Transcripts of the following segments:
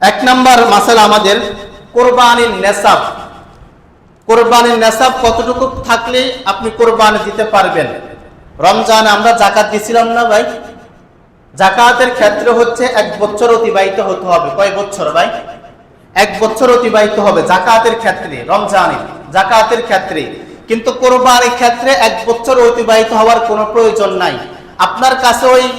এক নাম্বার মাসালা আমাদের কোরবানির নেশাব। কোরবানির নেশাব কতটুকু থাকলে আপনি কোরবানি দিতে পারবেন? রমজানে আমরা জাকাত দিছিলাম না ভাই? জাকাতের ক্ষেত্রে হচ্ছে এক বছর অতিবাহিত হতে হবে। কয় বছর ভাই? এক বছর অতিবাহিত হবে জাকাতের ক্ষেত্রে, রমজানে জাকাতের ক্ষেত্রে। কিন্তু কোরবানির ক্ষেত্রে এক বছর অতিবাহিত হওয়ার কোনো প্রয়োজন নাই। আপনার কাছে ওই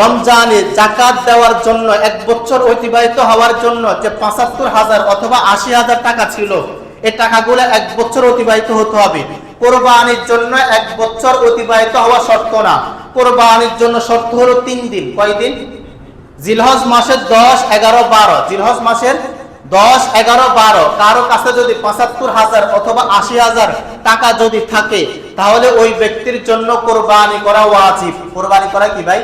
রমজানে জাকাত দেওয়ার জন্য এক বছর অতিবাহিত হওয়ার জন্য যে পঁচাত্তর হাজার অথবা আশি হাজার টাকা ছিল এই টাকাগুলো এক বছর অতিবাহিত হতে হবে। কোরবানির জন্য এক বছর অতিবাহিত হওয়া শর্ত না। কোরবানির জন্য শর্ত হলো তিন দিন। কয়দিন জিলহজ মাসের দশ, এগারো, বারো। জিলহজ মাসের দশ, এগারো, বারো। কারও কাছে যদি পঁচাত্তর হাজার অথবা আশি হাজার টাকা যদি থাকে, তাহলে ওই ব্যক্তির জন্য কোরবানি করা ওয়াজিব। কোরবানি করা কি ভাই?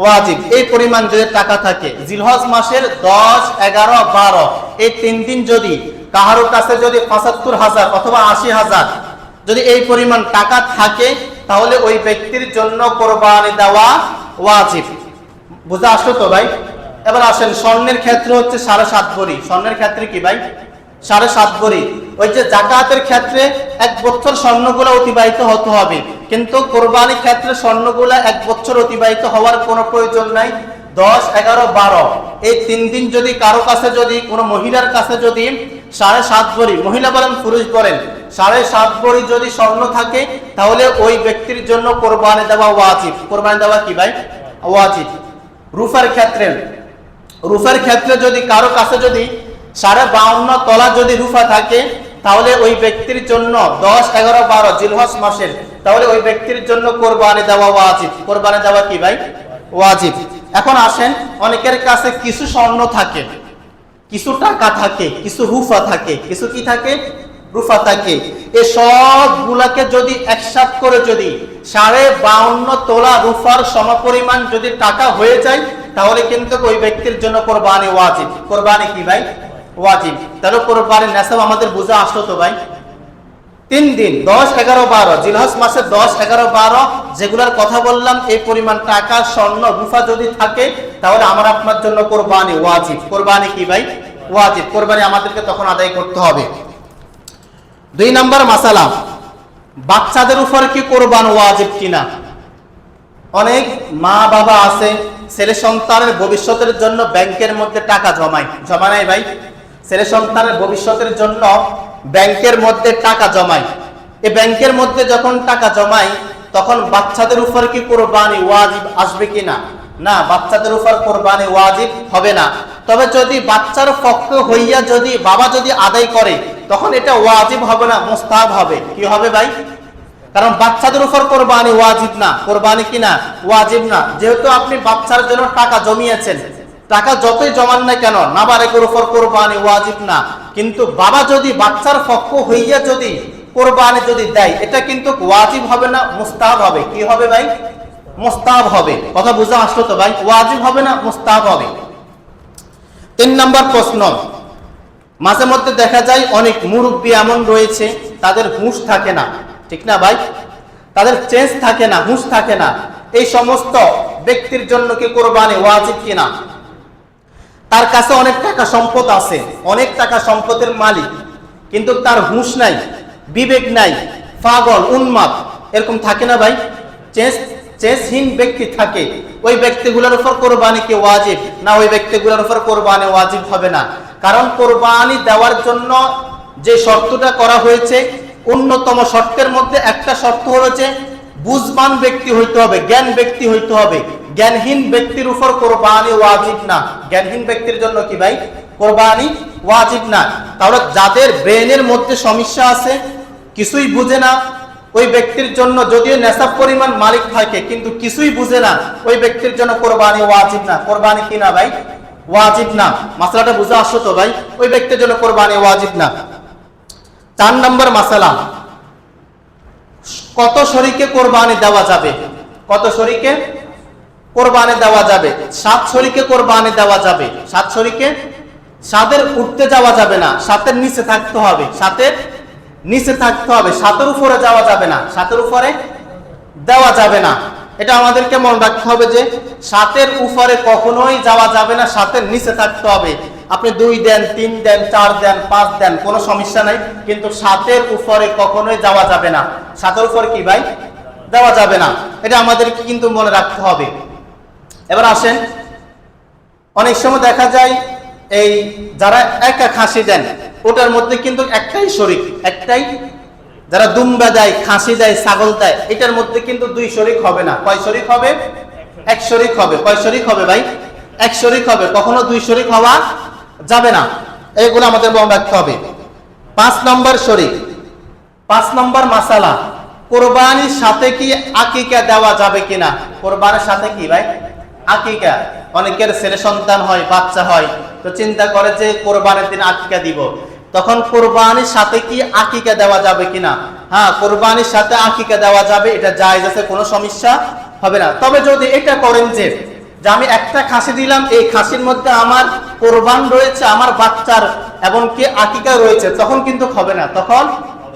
ওয়াজিব। এই পরিমাণ যদি টাকা থাকে, জিলহজ মাসের দশ, এগারো, বারো, এই তিন দিন যদি কাহারো কাছে যদি পঁচাত্তর হাজার অথবা আশি হাজার যদি এই পরিমাণ টাকা থাকে, তাহলে ওই ব্যক্তির জন্য কোরবানি দেওয়া ওয়াজিব। বুঝে আসলো তো ভাই? এবার আসেন, স্বর্ণের ক্ষেত্রে হচ্ছে সাড়ে সাত ভরি স্বর্ণের ক্ষেত্রে কি ভাই? সাড়ে সাত ভরি ওই যে জাকাতের ক্ষেত্রে এক বছর স্বর্ণগুলো অতিবাহিত হতে হবে। কিন্তু কোরবানির ক্ষেত্রে স্বর্ণগুলা এক বছর অতিবাহিত হওয়ার কোনো প্রয়োজন নাই। দশ, এগারো, বারো। এই তিন দিন যদি কারও কাছে যদি, কোনো মহিলার কাছে যদি সাড়ে সাত ভরি, মহিলা বলেন পুরুষ বলেন, সাড়ে সাত ভরি যদি স্বর্ণ থাকে, তাহলে ওই ব্যক্তির জন্য কোরবানি দেওয়া ওয়াজিব। কোরবানি দেওয়া কি ভাই? ওয়াজিব। রুফার ক্ষেত্রে রুফার ক্ষেত্রে যদি কারও কাছে যদি সাড়ে বাউন্ন তলা যদি রুফা থাকে তাহলে ওই ব্যক্তির জন্য দশ, এগারো, বারো জিলহস মাসের, তাহলে ওই ব্যক্তির জন্য কোরবানি দেওয়া ওয়াজিব। কোরবানি দেওয়া কি ভাই? ওয়াজিব। এখন আসেন, অনেকের কাছে কিছু স্বর্ণ থাকে, কিছু টাকা থাকে, কিছু রুফা থাকে, কিছু কি থাকে? রুফা থাকে। এ সবগুলাকে যদি একসাথ করে যদি সাড়ে বাউন্ন তোলা রুফার সমপরিমাণ যদি টাকা হয়ে যায়, তাহলে কিন্তু ওই ব্যক্তির জন্য কোরবানি ওয়াজিব। কোরবানি কি ভাই? ওয়াজিব। তাহলে কোরবানির নেশাব আমাদের বোঝা আসলো তো ভাই। তিন দিন, দশ, এগারো, বারো জিলহস মাসে দশ, এগারো, বারো, যেগুলার কথা বললাম, এই পরিমাণ টাকা, স্বর্ণ রুফা যদি থাকে, তাহলে আমার আপনার জন্য কোরবানি ওয়াজিব। কোরবানি কি ভাই? ওয়াজিব। কোরবানি আমাদেরকে তখন আদায় করতে হবে। দুই নাম্বার মাসালা, বাচ্চাদের উপর কি কোরবান ওয়াজিব কিনা? অনেক মা বাবা আছে, ছেলে সন্তানের ভবিষ্যতের জন্য ব্যাংকের মধ্যে টাকা জমায়। জমা নাই ভাই। ছেলে সন্তানের ভবিষ্যতের জন্য ব্যাংকের মধ্যে টাকা জমাই এই ব্যাংকের মধ্যে যখন টাকা জমায়, তখন বাচ্চাদের উপর কি কোরবানি ওয়াজিব আসবে কিনা? না, বাচ্চাদের উপর কোরবানি ওয়াজিব হবে না। তবে যদি বাচ্চার পক্ষ হইয়া যদি বাবা যদি আদায় করে, তখন এটা ওয়াজিব হবে না মোস্তাব হবে। কি হবে ভাই? কারণ বাচ্চাদের উপর কোরবানি ওয়াজিব না। কোরবানি কি না ওয়াজিব না। যেহেতু আপনি বাচ্চার জন্য টাকা জমিয়েছেন টাকা যতই জমান না কেন নাবারেকের উপর কোরবানি ওয়াজিব না। কিন্তু বাবা যদি বাচ্চার পক্ষ হইয়া যদি কোরবানি যদি দেয়, এটা কিন্তু ওয়াজিব হবে না মুস্তাব হবে। কি হবে ভাই? মুস্তাব হবে। কথা বুঝা আসলো তো ভাই? ওয়াজিব হবে না মুস্তাব হবে। তিন নম্বর প্রশ্ন। মাঝে মধ্যে দেখা যায় অনেক মুরব্বী এমন রয়েছে, তাদের হুঁশ থাকে না। ঠিক না ভাই? তাদের চেঞ্জ থাকে না, হুঁশ থাকে না। এই সমস্ত ব্যক্তির জন্য কি কোরবানি ওয়াজিব কিনা? তার কাছে অনেক টাকা সম্পদ আছে, অনেক টাকা সম্পদের মালিক, কিন্তু তার হুঁশ নাই, বিবেক নাই, পাগল, উন্মাদ, এরকম থাকে না ভাই? চেঞ্জ চেঞ্জহীন ব্যক্তি থাকে, ওই ব্যক্তিগুলোর উপর কোরবানি কি ওয়াজিব? না, ওই ব্যক্তিগুলোর উপর কোরবানি ওয়াজিব হবে না। কারণ কোরবানি দেওয়ার জন্য যে শর্তটা করা হয়েছে, অন্যতম শর্তের মধ্যে একটা শর্ত হলো যে, বুঝবান ব্যক্তি হইতে হবে, জ্ঞান ব্যক্তি হইতে হবে। জ্ঞানহীন ব্যক্তির উপর কোরবানি ওয়াজিব না। জ্ঞানহীন ব্যক্তির জন্য কি ভাই? কোরবানি ওয়াজিব না। তাহলে যাদের ব্রেনের মধ্যে সমস্যা আছে, কিছুই বুঝে না। ওই ব্যক্তির জন্য যদিও নেশাব পরিমাণ মালিক থাকে, কিন্তু কিছুই বুঝে না। ওই ব্যক্তির জন্য কোরবানি ওয়াজিব না। কোরবানি কি না ভাই? ওয়াজিব না। মাসালাটা বুঝে আসো তো ভাই। ওই ব্যক্তির জন্য কোরবানি ওয়াজিব না। চার নম্বর মাসালা। কত শরীকে কোরবানি দেওয়া যাবে? কত শরীকে? কোরবানি দেওয়া যাবে। সাত শরীকে কোরবানি দেওয়া যাবে। সাত শরীকে সাতের উঠতে যাওয়া যাবে না, সাতের নিচে থাকতে হবে, সাতের নিচে থাকতে হবে, সাতের উপরে যাওয়া যাবে না, সাতের উপরে দেওয়া যাবে না। এটা আমাদেরকে মনে রাখতে হবে যে সাতের উপরে কখনোই যাওয়া যাবে না, সাতের নিচে থাকতে হবে। আপনি দুই দেন, তিন দেন, চার দেন, পাঁচ দেন, কোনো সমস্যা নাই, কিন্তু সাতের উপরে কখনোই যাওয়া যাবে না। সাতের উপর কি ভাই? দেওয়া যাবে না। এটা আমাদেরকে কিন্তু মনে রাখতে হবে। এবার আসেন। অনেক সময় দেখা যায় এই যারা একা খাসি দেন, ওটার মধ্যে কিন্তু একটাই শরিক, একটাই যারা দুম্বা দেয়, খাসি দেয়, ছাগল দেয়, এটার মধ্যে কিন্তু দুই শরিক হবে না। কয় শরিক হবে? এক শরিক হবে। কয় শরিক হবে ভাই? এক শরিক হবে। কখনো দুই শরিক হওয়া যাবে না। এইগুলো আমাদের মনে রাখতে হবে। পাঁচ নম্বর শরিক, পাঁচ নম্বর মাসালা। কোরবানির সাথে কি আকিকা দেওয়া যাবে কিনা? কোরবানির সাথে কি ভাই? আকিকা। অনেকের ছেলে সন্তান হয়, বাচ্চা হয়। তো চিন্তা করে যে কোরবানির দিন আকিকা দিব। তখন কোরবানির সাথে কি আকিকা দেওয়া যাবে কিনা? হ্যাঁ কোরবানির সাথে আকিকা দেওয়া যাবে, এটা জায়েজ আছে, কোনো সমস্যা হবে না। তবে যদি এটা করেন যে যে আমি একটা খাসি দিলাম, এই খাসির মধ্যে আমার কোরবান রয়েছে, আমার বাচ্চার এবং কি আকিকা রয়েছে, তখন কিন্তু হবে না। তখন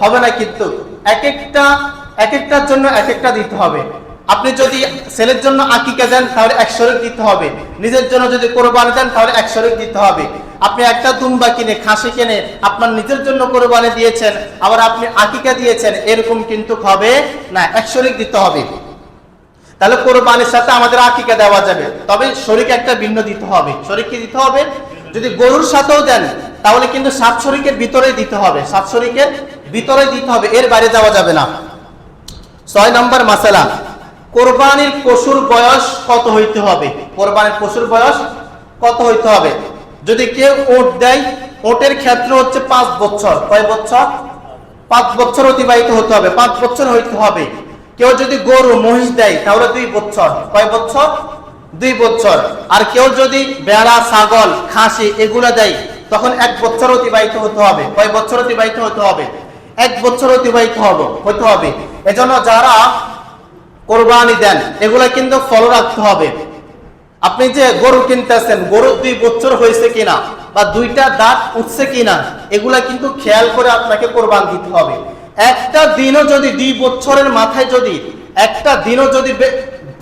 হবে না কিন্তু। এক একটা, এক একটার জন্য এক একটা দিতে হবে। আপনি যদি ছেলের জন্য আকিকা দেন, তাহলে এক শরীর দিতে হবে। নিজের জন্য যদি কোরবানি দেন, তাহলে এক শরীর দিতে হবে। আপনি একটা দুম্বা কিনে, খাসি কিনে আপনার নিজের জন্য কোরবানি দিয়েছেন, আবার আপনি আকিকা দিয়েছেন, এরকম কিন্তু হবে না, এক শরীর দিতে হবে। তাহলে কোরবানির সাথে আমাদের আকিকা দেওয়া যাবে। তবে শরীকে একটা ভিন্ন দিতে হবে। শরীর কি দিতে হবে? যদি গরুর সাথেও দেন, তাহলে কিন্তু সাত শরীকের ভিতরে দিতে হবে। সাত শরীকের ভিতরে দিতে হবে, এর বাইরে যাওয়া যাবে না। ছয় নম্বর মাসালা। কোরবানির পশুর বয়স কত হইতে হবে? কোরবানির পশুর বয়স কত হইতে হবে? যদি কেউ ওট দেয়, ওটের ক্ষেত্র হচ্ছে পাঁচ বছর। কয় বছর? পাঁচ বছর অতিবাহিত হতে হবে। পাঁচ বছর হইতে হবে। কেউ যদি গরু, মহিষ দেয়, তাহলে দুই বছর। কয় বছর? দুই বছর। আর কেউ যদি বেড়া ছাগল, খাসি এগুলো দেয়, তখন এক বছর অতিবাহিত হতে হবে। কয় বছর অতিবাহিত হতে হবে? এক বছর অতিবাহিত হবে হতে হবে। এজন্য যারা কোরবানি দেন, এগুলা কিন্তু ফলো রাখতে হবে। আপনি যে গরু কিনতেছেন, গরু দুই বছর হয়েছে কিনা বা দুইটা দাঁত উঠছে কিনা, এগুলা কিন্তু খেয়াল করে আপনাকে কোরবান দিতে হবে। একটা দিনও যদি দুই বছরের মাথায় যদি, একটা দিনও যদি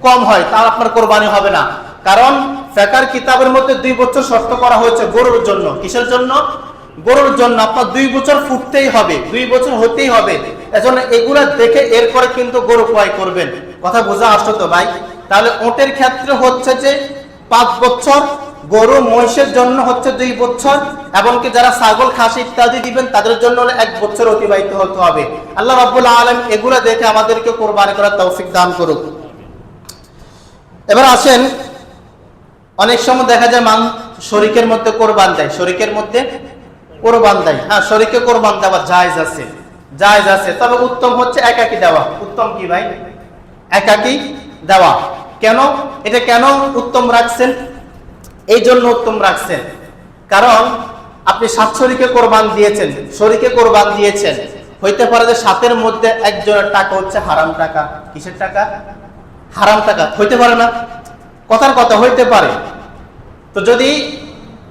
কম হয়, তার আপনার কোরবানি হবে না। কারণ ফেকার কিতাবের মধ্যে দুই বছর শর্ত করা হয়েছে গরুর জন্য। কিসের জন্য? গরুর জন্য আপনার দুই বছর ফুটতেই হবে, দুই বছর হতেই হবে। এজন্য এগুলা দেখে এরপরে কিন্তু গরু ক্রয় করবেন। কথা বোঝা আসতো তো ভাই? তাহলে ওটের ক্ষেত্রে হচ্ছে যে পাঁচ বছর, গরু মহিষের জন্য হচ্ছে দুই বছর এমনকি যারা ছাগল, খাসি ইত্যাদি দিবেন, তাদের জন্য এক বছর অতিবাহিত হতে হবে। আল্লাহ রাব্বুল আলম এগুলো দেখে আমাদেরকে কোরবানি করার তৌফিক দান করুক। এবার আসেন, অনেক সময় দেখা যায় মান শরিকের মধ্যে কোরবান দেয়। শরিকের মধ্যে কোরবান দেয়। হ্যাঁ শরিকে কোরবান দেওয়া জায়েজ আছে। জায়েজ আছে। তবে উত্তম হচ্ছে একাকি দেওয়া। উত্তম কি ভাই? একাকি দেওয়া। কেন? এটা কেন উত্তম রাখছেন? এই জন্য উত্তম রাখছেন। কারণ আপনি সাত শরীকে কোরবান দিয়েছেন, শরীকে কোরবান দিয়েছেন। হইতে পারে যে সাতের মধ্যে একজনের টাকা হচ্ছে হারাম টাকা। কিসের টাকা? হারাম টাকা। হইতে পারে না। কথার কথা, হইতে পারে। তো যদি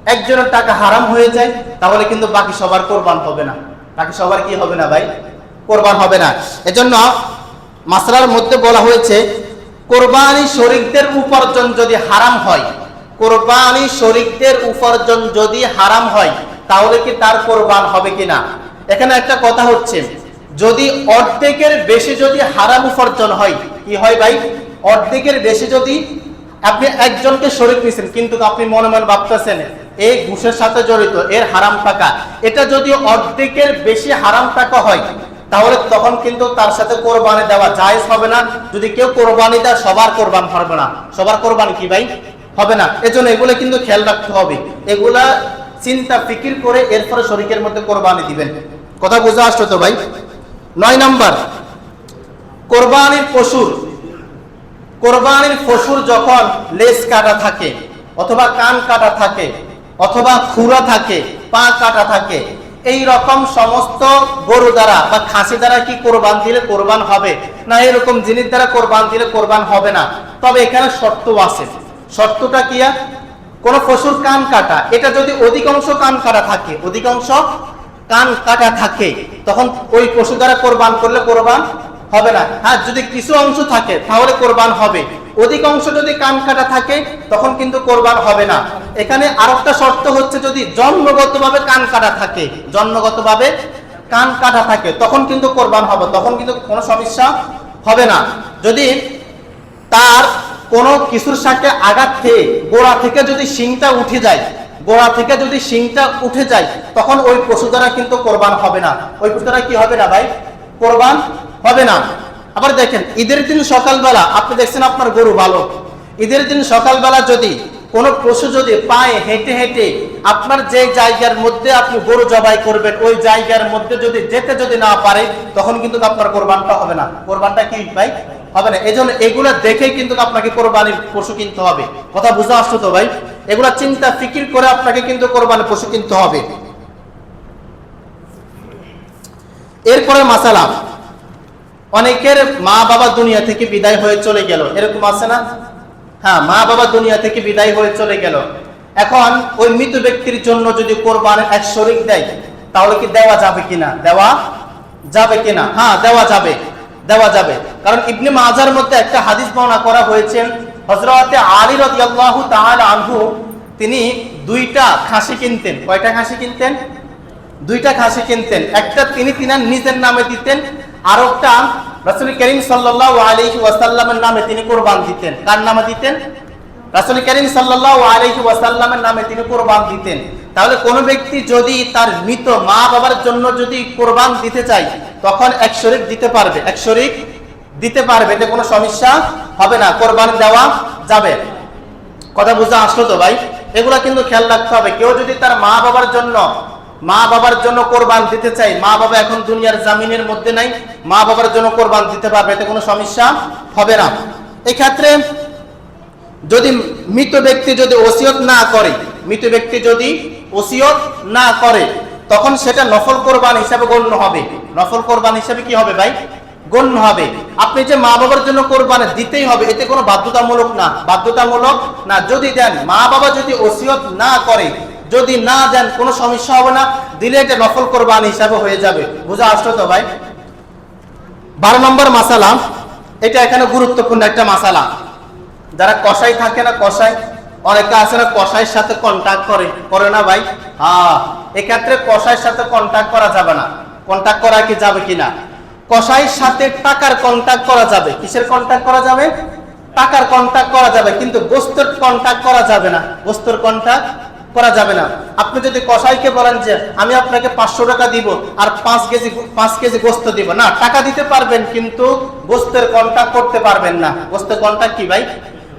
একজনের টাকা হারাম হয়ে যায়, তাহলে কিন্তু বাকি সবার কোরবান হবে না। বাকি সবার কি হবে না ভাই? কোরবান হবে না। এজন্য মাসলার মধ্যে বলা হয়েছে, কোরবানি শরিকদের উপার্জন যদি হারাম হয়, কোরবানি শরিকদের উপার্জন যদি হারাম হয়, তাহলে কি তার কোরবান হবে কিনা? এখানে একটা কথা হচ্ছে, যদি অর্ধেকের বেশি যদি হারাম উপার্জন হয়, কি হয় ভাই? অর্ধেকের বেশি যদি আপনি একজনকে শরীর নিয়েছেন কিন্তু আপনি মনে মনে ভাবতেছেন এই ঘুষের সাথে জড়িত, এর হারাম টাকা। এটা যদি অর্ধেকের বেশি হারাম টাকা হয় তাহলে তখন কিন্তু তার সাথে কোরবানি দেওয়া জায়েজ হবে না। যদি কেউ কোরবানি দেয়, সবার কোরবান হবে না। সবার কোরবানি কি ভাই? হবে না। এজন্য এগুলো কিন্তু খেয়াল রাখতে হবে। এগুলা চিন্তা, ফিকির করে এরপরে শরীরের মধ্যে কোরবানি দিবেন। কথা বুঝে আসছো তো ভাই? নয় নাম্বার, কোরবানির পশুর কোরবানির পশুর যখন লেজ কাটা থাকে, অথবা কান কাটা থাকে, অথবা খুরা থাকে, পা কাটা থাকে এই রকম সমস্ত গরু দ্বারা বা খাসি দ্বারা কি কোরবান দিলে কোরবান হবে? না এরকম জিনিস দ্বারা কোরবান দিলে কোরবান হবে না? তবে এখানে শর্ত আছে। শর্তটা কি? কোন পশুর কান কাটা। এটা যদি অধিকাংশ কান কাটা থাকে, অধিকাংশ কান কাটা থাকে, তখন ওই পশু দ্বারা কোরবান করলে কোরবান হবে না। হ্যাঁ যদি কিছু অংশ থাকে, তাহলে কোরবান হবে। অধিকাংশ যদি কান কাটা থাকে, তখন কিন্তু কোরবান হবে না। এখানে আরেকটা শর্ত হচ্ছে যদি জন্মগতভাবে কান কাটা থাকে, জন্মগতভাবে কান কাটা থাকে, তখন কিন্তু কোরবান হবে, তখন কিন্তু কোনো সমস্যা হবে না। যদি তার কোনো কিছুর সাথে আঘাত খেয়ে গোড়া থেকে যদি শিংটা উঠে যায়, গোড়া থেকে যদি শিংটা উঠে যায়, তখন ওই পশু দ্বারা কিন্তু কোরবান হবে না। ওই পশু দ্বারা কি হবে না ভাই? কোরবান হবে না। আবার দেখেন, ঈদের দিন সকালবেলা, আপনি দেখছেন আপনার গরু ভালো। ঈদের দিন সকালবেলা যদি কোন পশু যদি পায়ে হেঁটে হেঁটে আপনার যে জায়গার মধ্যে আপনি গরু জবাই করবেন, ওই জায়গার মধ্যে যদি যেতে যদি না পারে, তখন কিন্তু আপনার কোরবানটা হবে না। কোরবানটা কি ভাই? হবে না। এই জন্য এগুলো দেখে কিন্তু আপনাকে কোরবানির পশু কিনতে হবে। কথা বুঝে আসতো তো ভাই? এগুলা চিন্তা ফিকির করে আপনাকে কিন্তু কোরবানির পশু কিনতে হবে। এরপরে মাসালা। অনেকের মা বাবা দুনিয়া থেকে বিদায় হয়ে চলে গেল। এরকম আছে না? হ্যাঁ মা বাবা দুনিয়া থেকে বিদায় হয়ে চলে গেল। এখন ওই মৃত ব্যক্তির জন্য যদি কোরবানের এক শরিক দেয়, তাহলে কি দেওয়া যাবে কিনা? দেওয়া যাবে কিনা? হ্যাঁ দেওয়া যাবে। দেওয়া যাবে। কারণ ইবনে মাজার মধ্যে একটা হাদিস বর্ণনা করা হয়েছে হজরতে আলী রাদিয়াল্লাহু তাআলা আনহু, তিনি দুইটা খাসি কিনতেন। কয়টা খাসি কিনতেন? দুইটা খাসি কিনতেন। একটা তিনি তিনার নিজের নামে দিতেন আর একটা রাসুল করিম সাল্লাল্লাহু আলাইহি ওয়াসাল্লামের নামে তিনি কোরবান দিতেন। কার নামে দিতেন? রাসুল করিম সাল্লাল্লাহু আলাইহি ওয়াসাল্লামের নামে তিনি কোরবান দিতেন। তাহলে কোন ব্যক্তি যদি তার মৃত মা বাবার জন্য যদি কোরবান দিতে চায়, তখন এক শরিক দিতে পারবে। এক শরিক দিতে পারবে এতে কোনো সমস্যা হবে না। কোরবান দেওয়া যাবে। কথা বুঝে আসলো তো ভাই? এগুলা কিন্তু খেয়াল রাখতে হবে। কেউ যদি তার মা বাবার জন্য মা বাবার জন্য কোরবান দিতে চাই। মা বাবা এখন দুনিয়ার জামিনের মধ্যে নাই। মা বাবার জন্য কোরবান দিতে পারবে, এতে কোনো সমস্যা হবে না। এক্ষেত্রে যদি মৃত ব্যক্তি যদি ওসিয়ত না করে, মৃত ব্যক্তি যদি ওসিয়ত না করে, তখন সেটা নফল কোরবান হিসাবে গণ্য হবে। নফল কোরবান হিসাবে কি হবে ভাই? গণ্য হবে। আপনি যে মা বাবার জন্য কোরবান দিতেই হবে, এতে কোনো বাধ্যতামূলক না। বাধ্যতামূলক না। যদি দেন, মা বাবা যদি ওসিয়ত না করে যদি না দেন, কোনো সমস্যা হবে না। দিলে এটা নফল কোরবান হিসাবে হয়ে যাবে। বুঝা আসলো তো ভাই? বারো নম্বর মাসালা। এটা এখানে গুরুত্বপূর্ণ একটা মাসালা। যারা কষাই থাকে না কষাই অনেকে আছে না কষাইয়ের সাথে কন্ট্যাক্ট করে। করে না ভাই? হ্যাঁ। এক্ষেত্রে কষাইয়ের সাথে কন্ট্যাক্ট করা যাবে না। কন্ট্যাক্ট করা কি যাবে কিনা কষাইয়ের সাথে টাকার কন্ট্যাক্ট করা যাবে। কিসের কন্ট্যাক্ট করা যাবে? টাকার কন্ট্যাক্ট করা যাবে। কিন্তু গোস্তের কন্ট্যাক্ট করা যাবে না। গোস্তের কন্ট্যাক্ট করা যাবে না। আপনি যদি কসাইকে বলেন যে, আমি আপনাকে পাঁচশো টাকা দিব আর পাঁচ কেজি পাঁচ কেজি গোস্ত দিব। না, টাকা দিতে পারবেন কিন্তু গোস্তের কন্ট্যাক্ট করতে পারবেন না। গোস্তের কন্ট্যাক্ট কি ভাই?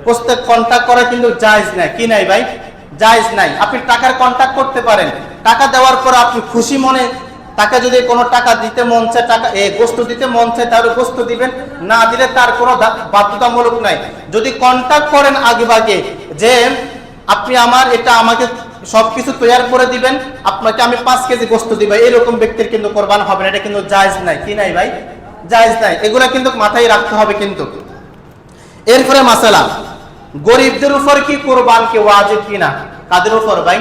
গোস্তের কন্ট্যাক্ট করা কিন্তু জায়েজ নাই। কি নাই ভাই? জায়েজ নাই। আপনি টাকার কন্ট্যাক্ট করতে পারেন। টাকা দেওয়ার পর আপনি খুশি মনে তাকে যদি কোনো টাকা দিতে মন চায়, টাকা, এ, গোস্ত দিতে মন চায়, তাহলে গোস্ত দিবেন। না দিলে তার কোনো বাধ্যতামূলক নাই। যদি কন্ট্যাক্ট করেন আগে ভাগে যে আপনি আমার এটা আমাকে সবকিছু তৈরি করে দিবেন, আপনাকে আমি পাঁচ কেজি গোস্ত দিব, এরকম ব্যক্তির কিন্তু কোরবান হবে না, এটা কিন্তু জায়েজ নাই, কি নাই ভাই? জায়েজ নাই, এগুলা কিন্তু মাথায় রাখতে হবে কিন্তু। এরপরে মাসালা, গরিবদের উপর কি কোরবান কি ওয়াজিব কিনা? কাদের উপর ভাই?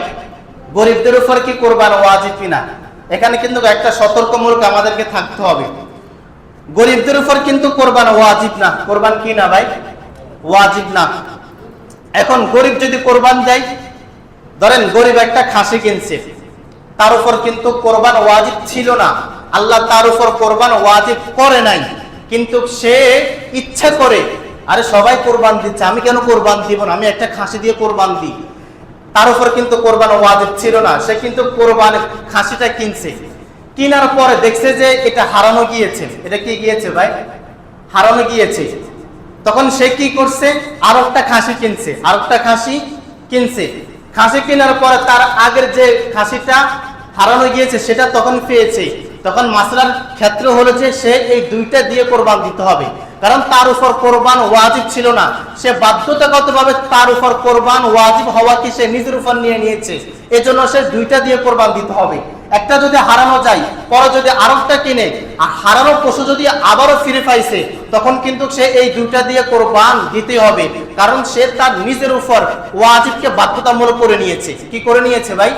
গরিবদের উপর কি কোরবান ওয়াজিব কিনা? এখানে কিন্তু একটা সতর্কমূলক আমাদেরকে থাকতে হবে। গরিবদের উপর কিন্তু কোরবান ওয়াজিব না, কোরবান কি না ভাই? ওয়াজিব না। এখন গরিব যদি কোরবান দেয়, ধরেন গরিব একটা খাসি কিনছে, তার উপর কিন্তু কোরবান ওয়াজিব ছিল না। আল্লাহ তার উপর কোরবান ওয়াজিব করে নাই। কিন্তু সে ইচ্ছা করে, আরে সবাই কোরবান দিচ্ছে, আমি কেন কোরবান দিব না? আমি একটা খাসি দিয়ে কোরবান দিই। তার উপর কিন্তু কোরবান ওয়াজিব ছিল না। সে কিন্তু কোরবান খাসিটা কিনছে। কিনার পরে দেখছে যে এটা হারানো গিয়েছে। এটা কি গিয়েছে ভাই? হারানো গিয়েছে। তখন সে কি করছে? আর একটা খাসি কিনছে। আর একটা খাসি কিনছে। খাসি কেনার পরে তার আগের যে খাসিটা হারানো গিয়েছে, সেটা তখন পেয়েছে। তখন মাসলার ক্ষেত্র হলো যে সে এই দুইটা দিয়ে কোরবান দিতে হবে। কারণ তার উপর কোরবান ওয়াজিব ছিল না। সে বাধ্যতাগতভাবে তার উপর কোরবান ওয়াজিব হওয়া কি সে নিজের উপর নিয়ে নিয়েছে। এজন্য সে দুইটা দিয়ে কোরবান দিতে হবে। একটা যদি হারানো যায়, পরে যদি আরেকটা কিনে হারানো পশু যদি আবারও ফিরে পাইছে, তখন কিন্তু সে এই দুইটা দিয়ে কোরবান দিতে হবে, কারণ সে তার নিজের উপর ওয়াজিবকে বাধ্যতামূলক করে নিয়েছে। কি করে নিয়েছে ভাই?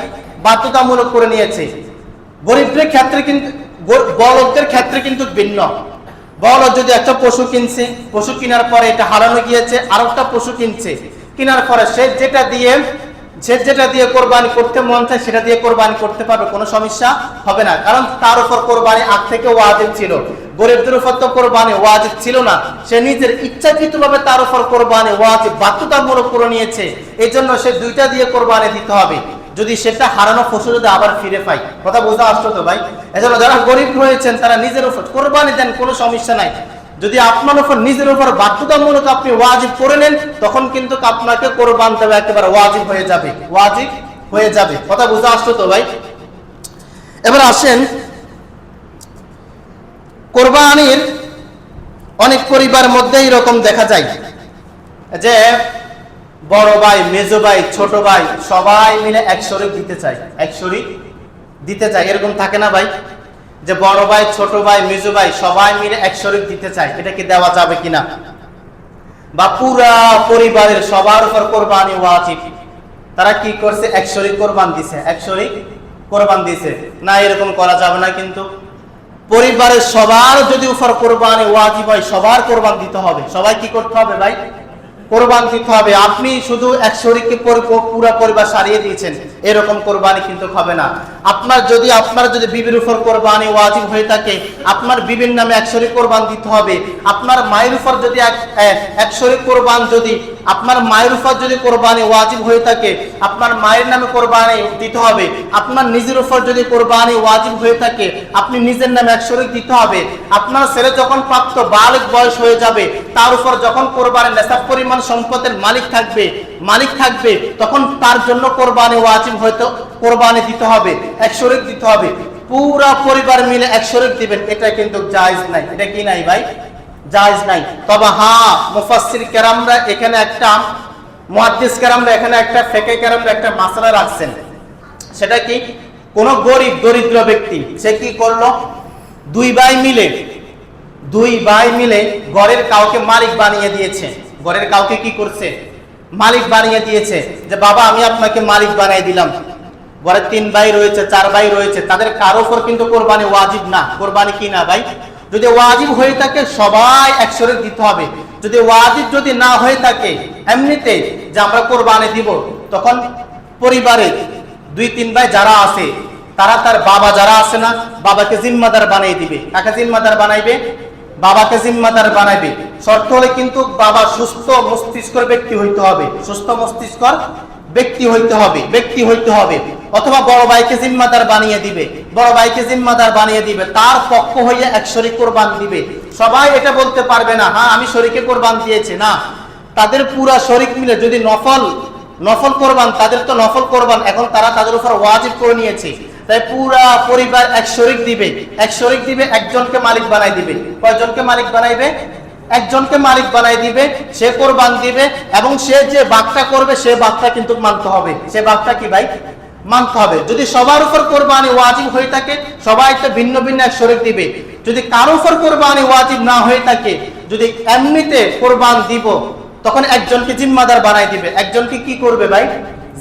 বাধ্যতামূলক করে নিয়েছে। গরিবদের ক্ষেত্রে কিন্তু বড়লোকদের ক্ষেত্রে কিন্তু ভিন্ন। বলো যদি একটা পশু কিনছে, পশু কেনার পরে এটা হারানো গিয়েছে আর একটা পশু কিনছে, কেনার পরে সে যেটা দিয়ে সে যেটা দিয়ে কোরবানি করতে মন চায়, সেটা দিয়ে কোরবানি করতে পারবে, কোনো সমস্যা হবে না। কারণ তার উপর কোরবানি আগ থেকে ওয়াজিব ছিল। গরিবদের উপর তো কোরবানি ওয়াজিব ছিল না। সে নিজের তার উপর কোরবানি ওয়াজিব বাধ্যতামূলক করে নিয়েছে। এই জন্য সে দুইটা দিয়ে কোরবানি দিতে হবে। যদি সেটা হারানো ফসল যদি আবার ফিরে পাই কথা বোঝা আসতো তো ভাই? এজন্য যারা গরিব রয়েছেন, তারা নিজের উপর কোরবানি দেন, কোনো সমস্যা নাই। যদি আপনার উপর, নিজের উপর বাধ্যতামূলক আপনি ওয়াজিব করে নেন, তখন কিন্তু আপনাকে কোরবান দেওয়া একেবারে ওয়াজিব হয়ে যাবে। ওয়াজিব হয়ে যাবে। কথা বোঝা আসতো তো ভাই? এবার আসেন, কোরবানির অনেক পরিবার মধ্যে এরকম দেখা যায়। যে বড় ভাই, মেজো ভাই, ছোট ভাই, সবাই মিলে এক শরিক দিতে চায়। এক শরিক দিতে চায়। এরকম থাকে না ভাই? যে বড় ভাই, ছোট ভাই, মেজো ভাই, সবাই মিলে এক শরিক দিতে চায়, এটা কি দেওয়া যাবে কিনা? বা পুরা পরিবারের সবার উপর কোরবানি ওয়াজিব। তারা কি করছে? এক শরিক কোরবান দিছে, এক শরিক কোরবান দিছে। না, এরকম করা যাবে না কিন্তু। পরিবারের সবার যদি উপর কোরবানি ওয়াজিব হয়, সবার কোরবান দিতে হবে। সবাই কি করতে হবে ভাই? কোরবান দিতে হবে। আপনি শুধু এক শরীরকে পুরো পরিবার সারিয়ে দিয়েছেন, এরকম কোরবানি কিন্তু হবে না। আপনার যদি আপনার যদি বিবির উপর কোরবানি ওয়াজিব হয়ে থাকে, আপনার বিবির নামে এক শরীর কোরবান দিতে হবে। আপনার মায়ের উপর যদি এক এক শরীর কোরবান যদি আপনার মায়ের উপর যদি কোরবানি ওয়াজিব হয়ে থাকে, আপনার মায়ের নামে কোরবানি দিতে হবে, আপনার নিজের উপর যদি কোরবানি ওয়াজিব হয়ে থাকে, আপনি নিজের নামে এক শরীর দিতে হবে। আপনার ছেলে যখন প্রাপ্ত বালিক বয়স হয়ে যাবে, তার উপর যখন কোরবানি নেশাব পরিমাণ সম্পদের মালিক থাকবে মালিক থাকবে, তখন তার জন্য কোরবানি ওয়াজিব হয়তো কোরবানি দিতে হবে, এক শরিক দিতে হবে। পুরা পরিবার মিলে এক শরিক দিবেন, এটা কিন্তু জায়জ নাই। এটা কি নাই ভাই? জায়েজ নাই। তবে হ্যাঁ মুফাসসির কেরামরা এখানে একটা, মুহাদ্দিস কেরামরা এখানে একটা ফেকে কেরামরা একটা মাসলা রাখছেন। সেটা কি? কোন গরিব দরিদ্র ব্যক্তি, সে কি করল? দুই ভাই মিলে, দুই ভাই মিলে ঘরের কাউকে মালিক বানিয়ে দিয়েছে। ঘরের কাউকে কি করছে? মালিক বানিয়ে দিয়েছে যে, বাবা, আমি আপনাকে মালিক বানিয়ে দিলাম। ঘরের তিন ভাই রয়েছে, চার ভাই রয়েছে। তাদের কারও উপর কিন্তু কোরবানি ওয়াজিব না। কোরবানি কি না ভাই? যদি ওয়াজিব হয়ে থাকে, সবাই একসরে দিতে হবে। যদি ওয়াজিব যদি না হয়ে থাকে, এমনিতে যে আমরা কোরবানি দিব, তখন পরিবারে দুই, তিন ভাই যারা আছে, তারা তার বাবা যারা আছে না, বাবাকে জিম্মাদার বানিয়ে দিবে। কাকে জিম্মাদার বানাইবে? বাবাকে জিম্মাদার বানাইবে। শর্ত হলে কিন্তু বাবা সুস্থ মস্তিষ্কর ব্যক্তি হইতে হবে। সুস্থ মস্তিষ্কর ব্যক্তি হইতে হবে, ব্যক্তি হইতে হবে। অথবা বড় ভাইকে জিম্মাদার বানিয়ে দিবে, বড় ভাইকে জিম্মাদার বানিয়ে দিবে, তার পক্ষ হইয়া এক শরিক কোরবান দিবে। সবাই এটা বলতে পারবে না হ্যাঁ আমি শরীকে কোরবান দিয়েছি। না, তাদের পুরা শরিক মিলে যদি নফল নফল কোরবান, তাদের তো নফল কোরবান, এখন তারা তাদের উপর ওয়াজিব করে নিয়েছে। তাই পুরা পরিবার এক শরিক দিবে, এক শরিক দিবে, একজনকে মালিক বানাই দিবে। কয়জনকে মালিক বানাইবে? একজনকে মালিক বানাই দিবে, সে কোরবান দিবে, এবং সে যে বাঘটা করবে, সে বাঘটা কিন্তু মানতে হবে। সে বাঘটা কি ভাই? মানতে হবে। যদি সবার উপর কোরবানি ওয়াজিব হয়ে থাকে, সবাই তো ভিন্ন ভিন্ন এক শরিক দিবে। যদি কারও উপর কোরবানি ওয়াজিব না হয়ে থাকে, যদি এমনিতে কোরবান দিব, তখন একজনকে জিম্মাদার বানাই দিবে। একজনকে কি করবে ভাই?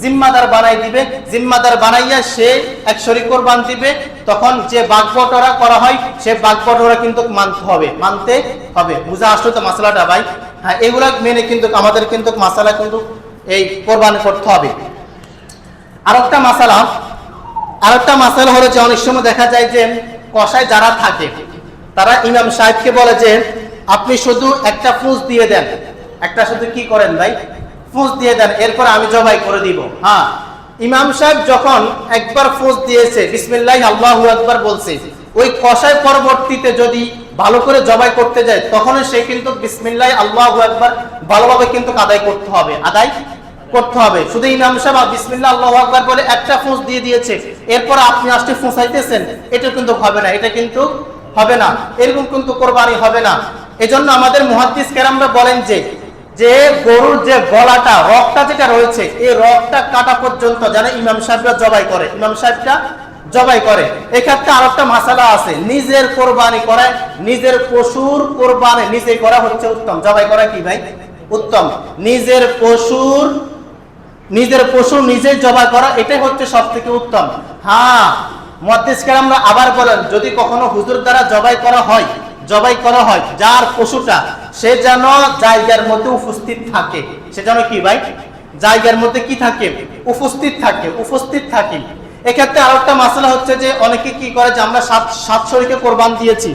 জিম্মাদার বানাই দিবে, জিম্মাদার বানাইয়া সে এক শরিক কোরবান দিবে, তখন যে বাগবটরা করা হয়, সে বাগবটরা কিন্তু মানতে হবে মানতে হবে। বুঝা আসলো তো মশলাটা ভাই? হ্যাঁ এগুলা মেনে কিন্তু, আমাদের কিন্তু মশলা কিন্তু এই কোরবান করতে হবে। আর একটা মশালা আর একটা মশালা হলো যে অনেক সময় দেখা যায় যে কষায় যারা থাকে, তারা ইমাম সাহেবকে বলে যে, আপনি শুধু একটা ফুঁস দিয়ে দেন। একটা শুধু কি করেন ভাই? ফুঁস দিয়ে দেন, এরপর আমি জবাই করে দিব। হ্যাঁ ইমাম সাহেব যখন একবার ফুঁস দিয়েছে, বিসমিল্লাহ, আল্লাহ একবার বলছে, ওই কষায় পরবর্তীতে যদি ভালো করে জবাই করতে যায় তখন সে কিন্তু বিসমিল্লাহ, আল্লাহ একবার ভালোভাবে কিন্তু আদায় করতে হবে, আদায় করতে হবে। শুধু ইমাম সাহেব বিসমিল্লাহ, আল্লাহ আকবার বলে একটা ফুঁস দিয়ে দিয়েছে, এরপর আপনি আসতে ফুঁসাইতেছেন, এটা কিন্তু হবে না, এটা কিন্তু হবে না, এরকম কিন্তু কোরবানি হবে না। এজন্য আমাদের মুহাদ্দিস কেরামরা বলেন যে যে গরুর যে গলাটা রকটা যেটা রয়েছে, এই রক্তটা কাটা পর্যন্ত যেন ইমাম সাহেবরা জবাই করে। ইমাম সাহেবটা জবাই করে। এক্ষেত্রে আর একটা মাসালা আছে, নিজের কোরবানি করে, নিজের পশুর কোরবানি নিজে করা হচ্ছে উত্তম। জবাই করা কি ভাই? উত্তম। নিজের পশুর, নিজের পশু নিজে জবাই করা, এটাই হচ্ছে সব থেকে উত্তম। হ্যাঁ মহাদিসকার আমরা আবার বলেন, যদি কখনো হুজুর দ্বারা জবাই করা হয় জবাই করা হয়, যার পশুটা, সে যেন জায়গার মধ্যে উপস্থিত থাকে। সে যেন কি ভাই? জায়গার মধ্যে কি থাকে? উপস্থিত থাকে উপস্থিত থাকে। এক্ষেত্রে আরেকটা মাসলা হচ্ছে যে, অনেকে কি করে যে আমরা সাত সাত শরীকে কোরবান দিয়েছি।